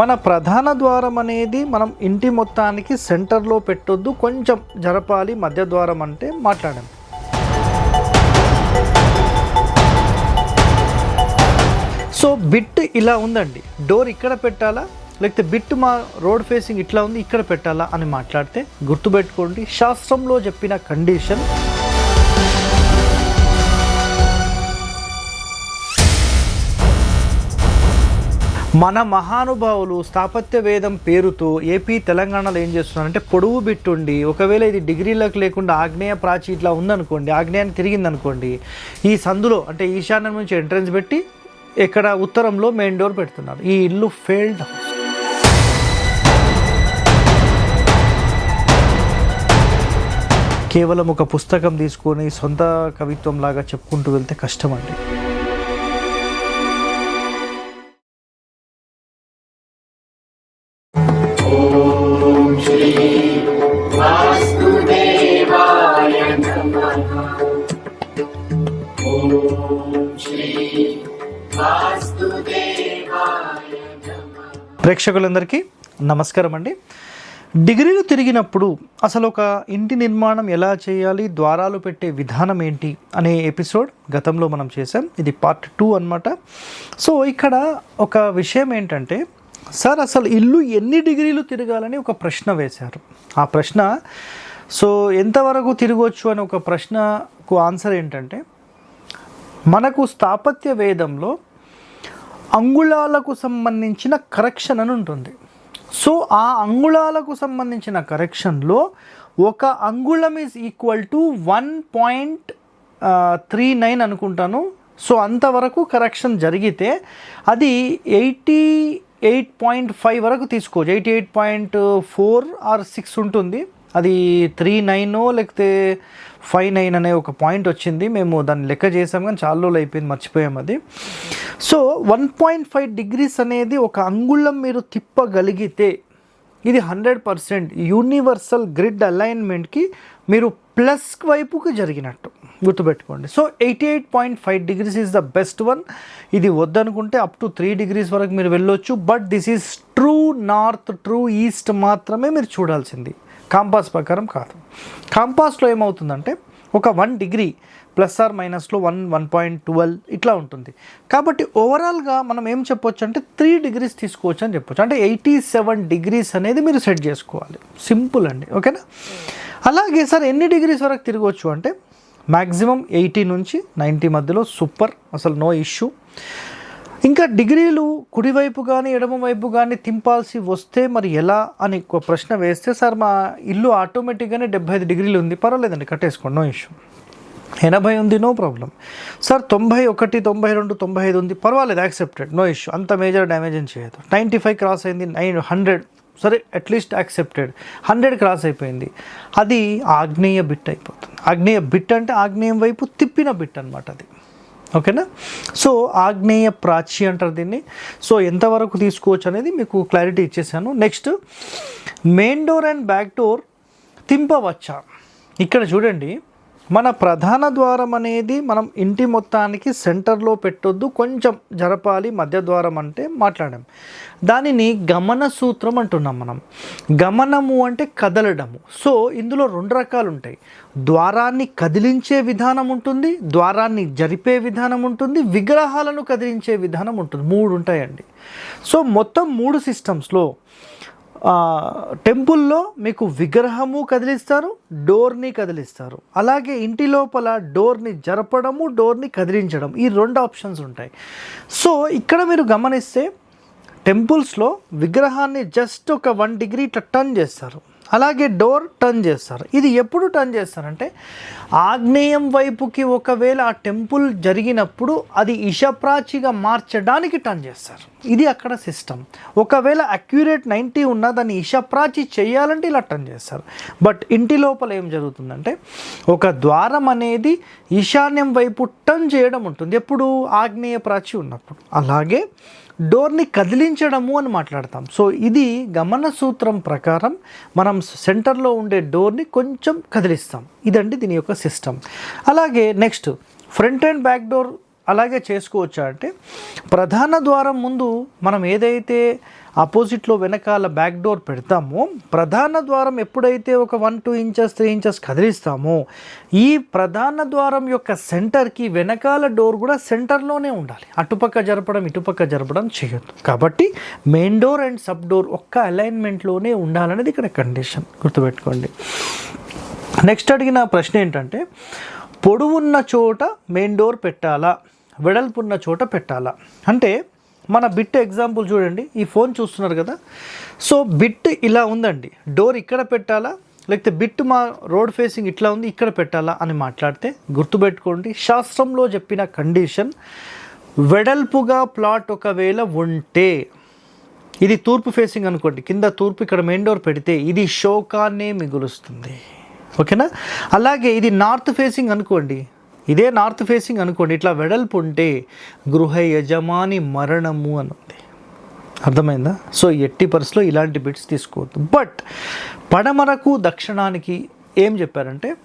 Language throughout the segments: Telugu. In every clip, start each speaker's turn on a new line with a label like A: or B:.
A: మన ప్రధాన ద్వారం అనేది మనం ఇంటి మొత్తానికి సెంటర్లో పెట్టొద్దు కొంచెం జరపాలి మధ్య ద్వారం అంటే మాట్లాడాం. సో బిట్ ఇలా ఉందండి. డోర్ ఇక్కడ పెట్టాలా? లేకపోతే బిట్ మా రోడ్ ఫేసింగ్ ఇట్లా ఉంది ఇక్కడ పెట్టాలా అని మాట్లాడితే గుర్తుపెట్టుకోండి. శాస్త్రంలో చెప్పిన కండిషన్ మన మహానుభావులు స్థాపత్య వేదం పేరుతో ఏపీ తెలంగాణలో ఏం చేస్తున్నారంటే పొడవు బిట్టుండి ఒకవేళ ఇది డిగ్రీలకు లేకుండా ఆగ్నేయ ప్రాచి ఇట్లా ఉందనుకోండి ఆగ్నేయాన్ని తిరిగిందనుకోండి ఈ సందులో అంటే ఈశాన్యం నుంచి ఎంట్రన్స్ పెట్టి ఇక్కడ ఉత్తరంలో మెయిన్ డోర్ పెడుతున్నారు. ఈ ఇల్లు ఫెయిల్డ్. హౌస్ కేవలం ఒక పుస్తకం తీసుకొని సొంత కవిత్వం లాగా చెప్పుకుంటూ వెళ్తే కష్టం అండి ప్రేక్షకులందరికీ నమస్కారం అండి. డిగ్రీలు తిరిగినప్పుడు అసలు ఒక ఇంటి నిర్మాణం ఎలా చేయాలి ద్వారాలు పెట్టే విధానం ఏంటి అనే ఎపిసోడ్ గతంలో మనం చేసాం ఇది పార్ట్ టూ అన్నమాట. సో ఇక్కడ ఒక విషయం ఏంటంటే సార్ అసలు ఇల్లు ఎన్ని డిగ్రీలు తిరగాలని ఒక ప్రశ్న వేశారు. ఆ ప్రశ్న సో ఎంతవరకు తిరగవచ్చు అనే ఒక ప్రశ్నకు ఆన్సర్ ఏంటంటే మనకు స్థాపత్య వేదంలో అంగుళాలకు సంబంధించిన కరెక్షన్ అని ఉంటుంది. సో ఆ అంగుళాలకు సంబంధించిన కరెక్షన్లో ఒక అంగుళం is equal to one point three nine అనుకుంటాను. సో అంతవరకు కరెక్షన్ జరిగితే అది ఎయిటీ ఎయిట్ పాయింట్ ఫైవ్ వరకు తీసుకోవచ్చు. Eighty eight point four or six ఉంటుంది. అది త్రీ నైన్ లేకపోతే ఫైవ్ నైన్ అనే ఒక పాయింట్ వచ్చింది. మేము దాన్ని లెక్క చేసాం కానీ చాలా రోజులు అయిపోయింది మర్చిపోయాం అది. So one point five degrees అనేది ఒక అంగుళం మీరు తిప్పగలిగితే ఇది హండ్రెడ్ పర్సెంట్ యూనివర్సల్ గ్రిడ్ అలైన్మెంట్కి మీరు ప్లస్ వైపుకి జరిగినట్టు గుర్తుపెట్టుకోండి. So eighty eight point five degrees is the best one ఇది వద్దనుకుంటే అప్ టు త్రీ డిగ్రీస్ వరకు మీరు వెళ్ళొచ్చు. But this is true north true east మాత్రమే మీరు చూడాల్సింది. కాంపాస్ ప్రకారం కాదు. కాంపాస్లో ఏమవుతుందంటే ఒక వన్ డిగ్రీ ప్లస్ ఆర్ మైనస్లో వన్ వన్ పాయింట్ ట్వెల్వ్ ఇట్లా ఉంటుంది. కాబట్టి ఓవరాల్గా మనం ఏం చెప్పొచ్చు అంటే త్రీ డిగ్రీస్ తీసుకోవచ్చు అని చెప్పొచ్చు. అంటే ఎయిటీ సెవెన్ డిగ్రీస్ అనేది మీరు సెట్ చేసుకోవాలి. సింపుల్ అండి. ఓకేనా అలాగే సార్ ఎన్ని డిగ్రీస్ వరకు తిరగవచ్చు అంటే మ్యాక్సిమం ఎయిటీ నుంచి నైంటీ మధ్యలో సూపర్ అసలు నో ఇష్యూ ఇంకా డిగ్రీలు కుడివైపు కానీ ఎడమ వైపు కానీ తింపాల్సి వస్తే మరి ఎలా అని ఒక ప్రశ్న వేస్తే సార్ మా ఇల్లు ఆటోమేటిక్గానే డెబ్బై ఐదు డిగ్రీలు ఉంది పర్వాలేదండి కట్టేసుకోండి నో ఇష్యూ. ఎనభై ఉంది నో ప్రాబ్లం. సార్ తొంభై ఒకటి తొంభై రెండు తొంభై ఐదు ఉంది పర్వాలేదు యాక్సెప్టెడ్ నో ఇష్యూ అంత మేజర్ డ్యామేజ్ ఏం చేయదు నైంటీ ఫైవ్ క్రాస్ అయింది నైన్ హండ్రెడ్ సరే at least accepted hundred cross అయిపోయింది. అది ఆగ్నేయ బిట్ అయిపోతుంది. ఆగ్నేయ బిట్ అంటే ఆగ్నేయం వైపు తిప్పిన బిట్ అనమాట అది. ఓకేనా? సో ఆగ్నేయ ప్రాచి అంటారు దీన్ని. సో ఎంతవరకు తీసుకోవచ్చు అనేది మీకు క్లారిటీ ఇచ్చేసాను. Next main door and back door తింపవచ్చా. ఇక్కడ చూడండి. మన ప్రధాన ద్వారం అనేది మనం ఇంటి మొత్తానికి సెంటర్లో పెట్టొద్దు కొంచెం జరపాలి మధ్య ద్వారం అంటే మాట్లాడాం దానిని గమన సూత్రం అంటున్నాం మనం. గమనము అంటే కదలడము. సో ఇందులో రెండు రకాలు ఉంటాయి. ద్వారాన్ని కదిలించే విధానం ఉంటుంది ద్వారాన్ని జరిపే విధానం ఉంటుంది విగ్రహాలను కదిలించే విధానం ఉంటుంది. మూడు ఉంటాయండి. సో మొత్తం మూడు సిస్టమ్స్లో టెంపుల్లో మీకు విగ్రహము కదిలిస్తారు డోర్ని కదిలిస్తారు. అలాగే ఇంటి లోపల డోర్ని జరపడము డోర్ని కదిలించడం. ఈ రెండు ఆప్షన్స్ ఉంటాయి. సో ఇక్కడ మీరు గమనిస్తే టెంపుల్స్లో విగ్రహాన్ని జస్ట్ ఒక వన్ డిగ్రీ ఇట్లా టర్న్ చేస్తారు. అలాగే డోర్ టర్న్ చేస్తారు. ఇది ఎప్పుడు టర్న్ చేస్తారంటే ఆగ్నేయం వైపుకి ఒకవేళ ఆ టెంపుల్ జరిగినప్పుడు అది ఇషప్రాచిగా మార్చడానికి టర్న్ చేస్తారు. ఇది అక్కడ సిస్టమ్ ఒకవేళ అక్యురేట్ నైంటీ ఉన్నా దాన్ని ఇషప్రాచి చేయాలంటే ఇలా టర్న్ చేస్తారు. బట్ ఇంటి లోపల ఏం జరుగుతుందంటే ఒక ద్వారం అనేది ఈశాన్యం వైపు టర్న్ చేయడం ఉంటుంది. ఎప్పుడు? ఆగ్నేయ ప్రాచి ఉన్నప్పుడు. అలాగే డోర్ని కదిలించడము అని మాట్లాడతాం. సో ఇది గమన సూత్రం ప్రకారం మనం సెంటర్లో ఉండే డోర్ని కొంచెం కదిలిస్తాం. ఇదండి దీని యొక్క సిస్టమ్. అలాగే next front and back door అలాగే చేసుకోవచ్చా అంటే ప్రధాన ద్వారం ముందు మనం ఏదైతే ఆపోజిట్లో వెనకాల బ్యాక్ డోర్ పెడతామో. ప్రధాన ద్వారం ఎప్పుడైతే ఒక one two inches three inches కదిలిస్తామో ఈ ప్రధాన ద్వారం యొక్క సెంటర్కి వెనకాల డోర్ కూడా సెంటర్లోనే ఉండాలి. అటుపక్క జరపడం ఇటుపక్క జరపడం చేయొద్దు. కాబట్టి main door and sub door ఒక్క అలైన్మెంట్లోనే ఉండాలనేది ఇక్కడ కండిషన్ గుర్తుపెట్టుకోండి. నెక్స్ట్ అడిగిన ప్రశ్న ఏంటంటే పొడవున్న చోట మెయిన్ డోర్ పెట్టాలా? వెడల్పున్న చోట పెట్టాలా? అంటే మన బిట్ ఎగ్జాంపుల్ చూడండి. ఈ ఫోన్ చూస్తున్నారు కదా. సో బిట్ ఇలా ఉందండి. డోర్ ఇక్కడ పెట్టాలా? లేకపోతే బిట్ మా రోడ్ ఫేసింగ్ ఇట్లా ఉంది ఇక్కడ పెట్టాలా అని మాట్లాడితే గుర్తుపెట్టుకోండి. శాస్త్రంలో చెప్పిన కండిషన్ వెడల్పుగా ప్లాట్ ఒకవేళ ఉంటే ఇది తూర్పు ఫేసింగ్ అనుకోండి. కింద తూర్పు ఇక్కడ మెయిన్ డోర్ పెడితే ఇది శోకాన్నే మిగులుస్తుంది. ఓకేనా? అలాగే ఇది నార్త్ ఫేసింగ్ అనుకోండి. ఇదే నార్త్ ఫేసింగ్ అనుకోండి ఇట్లా వెడల్పు ఉంటే గృహ యజమాని మరణము అని ఉంది అర్థమైందా? సో ఎట్టి పరిస్థితిలో ఇలాంటి బిట్స్ తీసుకోవద్దు. బట్ పడమరకు దక్షిణానికి ఏం చెప్పారంటే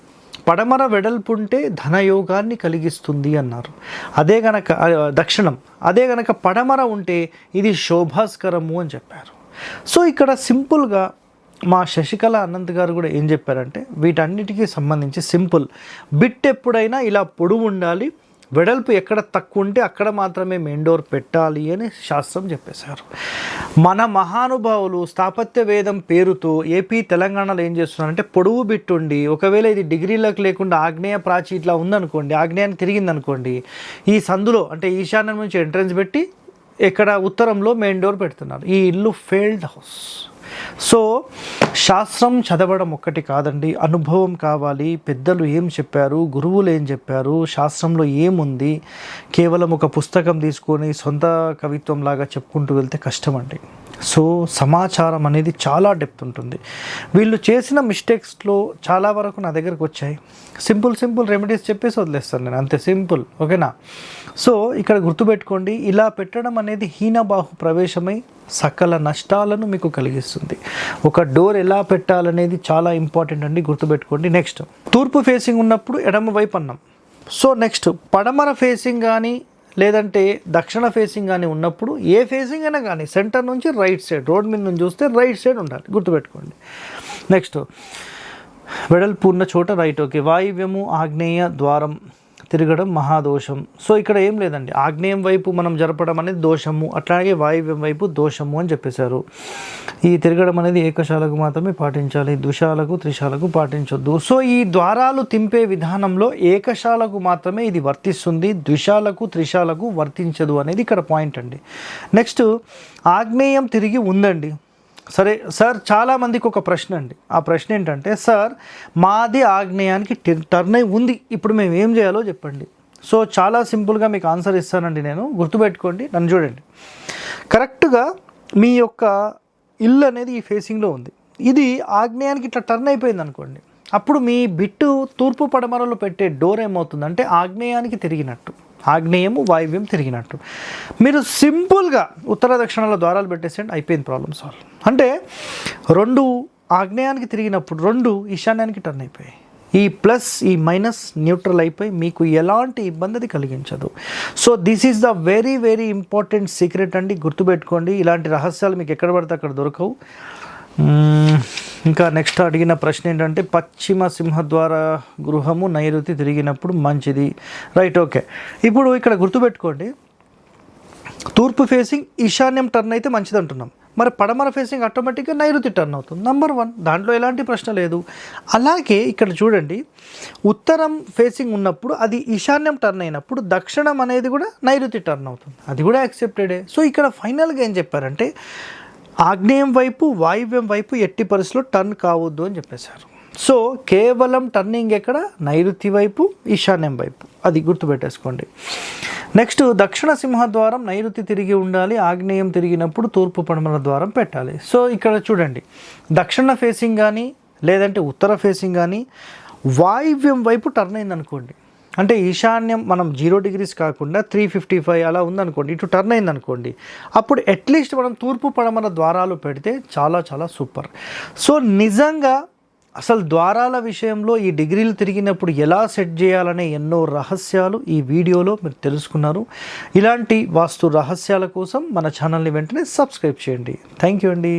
A: పడమర వెడల్పు ఉంటే ధనయోగాన్ని కలిగిస్తుంది అన్నారు. అదే గనక దక్షిణం. అదే గనక పడమర ఉంటే ఇది శోభాస్కరము అని చెప్పారు. సో ఇక్కడ సింపుల్గా మా శశికళ అనంత్ గారు కూడా ఏం చెప్పారంటే వీటన్నిటికీ సంబంధించి సింపుల్. బిట్ ఎప్పుడైనా ఇలా పొడవు ఉండాలి వెడల్పు ఎక్కడ తక్కువ ఉంటే అక్కడ మాత్రమే మెయిన్ డోర్ పెట్టాలి అని శాస్త్రం చెప్పేశారు. మన మహానుభావులు స్థాపత్య వేదం పేరుతో ఏపీ తెలంగాణలో ఏం చేస్తున్నారంటే పొడవు బిట్టుండి ఒకవేళ ఇది డిగ్రీలకు లేకుండా ఆగ్నేయ ప్రాచి ఇట్లా ఉందనుకోండి ఆగ్నేయానికి తిరిగిందనుకోండి ఈ సందులో అంటే ఈశాన్యం నుంచి ఎంట్రన్స్ పెట్టి ఇక్కడ ఉత్తరంలో మెయిన్ డోర్ పెడుతున్నారు. ఈ ఇల్లు ఫెయిల్డ్ హౌస్. సో శాస్త్రం చదవడం ఒక్కటి కాదండి. అనుభవం కావాలి. పెద్దలు ఏం చెప్పారు? గురువులు ఏం చెప్పారు? శాస్త్రంలో ఏముంది? కేవలం ఒక పుస్తకం తీసుకొని సొంత కవిత్వం లాగా చెప్పుకుంటూ వెళ్తే కష్టం అండి సో సమాచారం అనేది చాలా డెప్త్ ఉంటుంది. వీళ్ళు చేసిన మిస్టేక్స్లో చాలా వరకు నా దగ్గరకు వచ్చాయి. సింపుల్ సింపుల్ రెమెడీస్ చెప్పేసి వదిలేస్తాను నేను. అంతే సింపుల్. ఓకేనా? సో ఇక్కడ గుర్తుపెట్టుకోండి. ఇలా పెట్టడం అనేది హీనబాహు ప్రవేశమై సకల నష్టాలను మీకు కలిగిస్తుంది. ఒక డోర్ ఎలా పెట్టాలనేది చాలా ఇంపార్టెంట్ అండి గుర్తుపెట్టుకోండి. నెక్స్ట్ తూర్పు ఫేసింగ్ ఉన్నప్పుడు ఎడమ వైపు అన్నాం. సో నెక్స్ట్ పడమర ఫేసింగ్ కానీ లేదంటే దక్షిణ ఫేసింగ్ కానీ ఉన్నప్పుడు ఏ ఫేసింగ్ అయినా కానీ సెంటర్ నుంచి రైట్ సైడ్ రోడ్ మీద నుంచి చూస్తే రైట్ సైడ్ ఉండాలి గుర్తుపెట్టుకోండి. నెక్స్ట్ వెడల్పు ఉన్న చోట రైట్ ఓకే వాయువ్యము ఆగ్నేయ ద్వారం తిరగడం మహాదోషం. సో ఇక్కడ ఏం లేదండి. ఆగ్నేయం వైపు మనం జరపడం అనేది దోషము. అట్లాగే వాయువ్యం వైపు దోషము అని చెప్పేశారు. ఈ తిరగడం అనేది ఏకశాలకు మాత్రమే పాటించాలి. దుశాలకు త్రిశాలకు పాటించొద్దు. సో ఈ ద్వారాలు తింపే విధానంలో ఏకశాలకు మాత్రమే ఇది వర్తిస్తుంది. ద్విశాలకు త్రిశాలకు వర్తించదు అనేది ఇక్కడ పాయింట్ అండి. నెక్స్ట్ ఆగ్నేయం తిరిగి ఉందండి. సరే సార్ చాలామందికి ఒక ప్రశ్న అండి. ఆ ప్రశ్న ఏంటంటే సార్ మాది ఆగ్నేయానికి టర్న్ అయి ఉంది. ఇప్పుడు మేము ఏం చేయాలో చెప్పండి. సో చాలా సింపుల్గా మీకు ఆన్సర్ ఇస్తానండి నేను. గుర్తుపెట్టుకోండి నన్ను చూడండి. కరెక్ట్గా మీ యొక్క ఇల్లు అనేది ఈ ఫేసింగ్లో ఉంది. ఇది ఆగ్నేయానికి ఇట్లా టర్న్ అయిపోయింది అనుకోండి. అప్పుడు మీ బిట్టు తూర్పు పడమరలో పెట్టే డోర్ ఏమవుతుందంటే ఆగ్నేయానికి తిరిగినట్టు. ఆగ్నేయము వాయువ్యం తిరిగినట్టు. మీరు సింపుల్గా ఉత్తర దక్షిణాల ద్వారాలు పెట్టేసేయండి అయిపోయింది ప్రాబ్లమ్ సాల్వ్ అంటే రెండు ఆగ్నేయానికి తిరిగినప్పుడు రెండు ఈశాన్యానికి టర్న్ అయిపోయాయి. ఈ ప్లస్ ఈ మైనస్ న్యూట్రల్ అయిపోయి మీకు ఎలాంటి ఇబ్బంది అది కలిగించదు. So this is the very very important secret అండి. గుర్తుపెట్టుకోండి. ఇలాంటి రహస్యాలు మీకు ఎక్కడ పడితే అక్కడ దొరకవు. ఇంకా నెక్స్ట్ అడిగిన ప్రశ్న ఏంటంటే పశ్చిమ సింహద్వార గృహము నైరుతి తిరిగినప్పుడు మంచిది. రైట్ ఓకే ఇప్పుడు ఇక్కడ గుర్తుపెట్టుకోండి. తూర్పు ఫేసింగ్ ఈశాన్యం టర్న్ అయితే మంచిది అంటున్నాం. మరి పడమర ఫేసింగ్ ఆటోమేటిక్గా నైరుతి టర్న్ అవుతుంది. నంబర్ వన్ దాంట్లో ఎలాంటి ప్రశ్న లేదు. అలాగే ఇక్కడ చూడండి ఉత్తరం ఫేసింగ్ ఉన్నప్పుడు అది ఈశాన్యం టర్న్ అయినప్పుడు దక్షిణం అనేది కూడా నైరుతి టర్న్ అవుతుంది. అది కూడా యాక్సెప్టెడే సో ఇక్కడ ఫైనల్గా ఏం చెప్పారంటే ఆగ్నేయం వైపు వాయువ్యం వైపు ఎట్టి పరిస్థితుల్లో టర్న్ కావద్దు అని చెప్పేశారు. సో కేవలం టర్నింగ్ ఎక్కడ? నైరుతి వైపు ఈశాన్యం వైపు. అది గుర్తుపెట్టేసుకోండి. నెక్స్ట్ దక్షిణ సింహద్వారం నైరుతి తిరిగి ఉండాలి ఆగ్నేయం తిరిగినప్పుడు తూర్పు పడమల ద్వారం పెట్టాలి. సో ఇక్కడ చూడండి. దక్షిణ ఫేసింగ్ కానీ లేదంటే ఉత్తర ఫేసింగ్ కానీ వాయువ్యం వైపు టర్న్ అయింది అనుకోండి అంటే ఈశాన్యం మనం జీరో డిగ్రీస్ కాకుండా త్రీ ఫిఫ్టీ ఫైవ్ అలా ఉందనుకోండి ఇటు టర్న్ అయింది అనుకోండి అప్పుడు అట్లీస్ట్ మనం తూర్పు పడమన ద్వారాలు పెడితే చాలా చాలా సూపర్ సో నిజంగా అసలు ద్వారాల విషయంలో ఈ డిగ్రీలు తిరిగినప్పుడు ఎలా సెట్ చేయాలనే ఎన్నో రహస్యాలు ఈ వీడియోలో మీరు తెలుసుకున్నారు. ఇలాంటి వాస్తు రహస్యాల కోసం మన ఛానల్ని వెంటనే సబ్స్క్రైబ్ చేయండి. థ్యాంక్ యూ అండి.